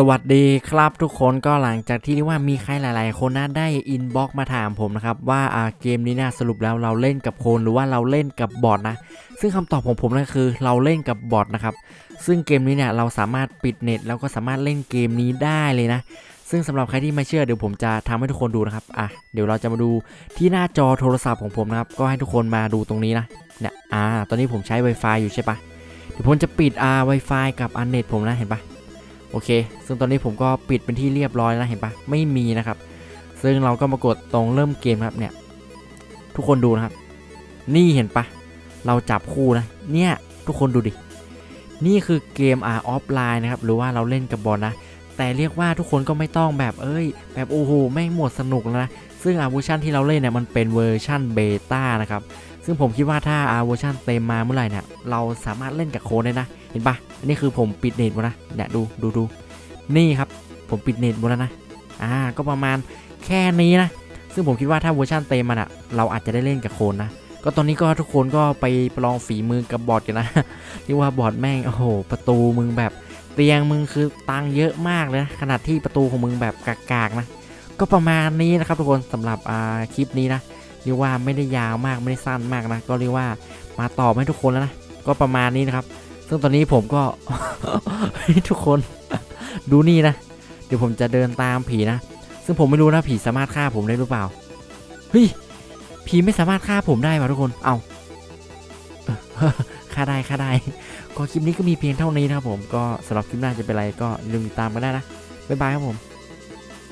สวัสดีครับทุกคนก็หลังจากที่ว่ามีใครหลาย ๆ คนนะได้อินบ็อกมาถามผมนะครับ ว่าอ่าเกมนี้นี่ยสรุปแล้วเราเล่นกับคนหรือว่าเราเล่นกับบอทนะ ซึ่งคำตอบของผมนั่นคือเราเล่นกับบอทนะครับ ซึ่งเกมนี้เนี่ยเราสามารถปิดเน็ตแล้วก็สามารถเล่นเกมนี้ได้เลยนะ ซึ่งสำหรับใครที่ไม่เชื่อเดี๋ยวผมจะทำให้ทุกคนดูนะครับอะเดี๋ยวเราจะมาดูที่หน้าจอโทรศัพท์ของผมนะครับก็ให้ทุกคนมาดูตรงนี้นะเนี่ยอ่าตอนนี้ผมใช้ Wi-Fi อยู่ใช่ปะเดี๋ยวผมจะปิดอ่า Wi-Fi กับอันเน็ตผมนะเห็นปะ โอเค ซึ่งตอนนี้ผมก็ปิดเป็นที่เรียบร้อยแล้วเห็นปะไม่มีนะครับ ซึ่งเราก็มากดตรงเริ่มเกมครับเนี่ย ทุกคนดูนะครับ นี่เห็นปะเราจับคู่นะ เนี่ยทุกคนดูดิ นี่คือเกมอาออฟไลน์นะครับ หรือว่าเราเล่นกับบอลนะ แต่เรียกว่าทุกคนก็ไม่ต้องแบบเอ้ย แบบโอ้โหแม่งหมดสนุกแล้วนะ ซึ่งอาเวอร์ชันที่เราเล่นเนี่ยมันเป็นเวอร์ชันเบต้านะครับ ซึ่งผมคิดว่าถ้าอาเวอร์ชันเต็มมาเมื่อไหร่เนี่ยเราสามารถเล่นกับโค้ดได้นะ ห็นปะอันนี้คือผมปิดเน็ตหมดนะเนี่ยดูดูดูนี่ครับ ผมปิดเน็ตหมดแล้วนะ อ่า ก็ประมาณแค่นี้นะ ซึ่งผมคิดว่าถ้าเวอร์ชันเต็มมันอะเราอาจจะได้เล่นกับโคนนะ ก็ตอนนี้ก็ทุกคนก็ไปลองฝีมือกับบอทกันนะเรียกว่าบอทแม่ง โอ้โห ประตูมึงแบบเตียงมึงคือตังเยอะมากเลยนะขนาดที่ประตูของมึงแบบกากๆนะ ก็ประมาณนี้นะครับทุกคนสำหรับอ่าคลิปนี้นะ เรียกว่าไม่ได้ยาวมากไม่ได้สั้นมากนะ ก็เรียกว่ามาตอบให้ทุกคนแล้วนะ ก็ประมาณนี้นะครับ ซึ่งตอนนี้ผมก็ ทุกคนดูนี่นะ เดี๋ยวผมจะเดินตามผีนะ ซึ่งผมไม่รู้นะผีสามารถฆ่าผมได้หรือเปล่า เฮ้ย ผีไม่สามารถฆ่าผมได้ว่ะทุกคน เอาฆ่าได้ฆ่าได้ ก็คลิปนี้ก็มีเพียงเท่านี้นะครับผม ก็สำหรับคลิปหน้าจะเป็นอะไรก็ลืมติดตามกันได้นะ บ๊ายบายครับผม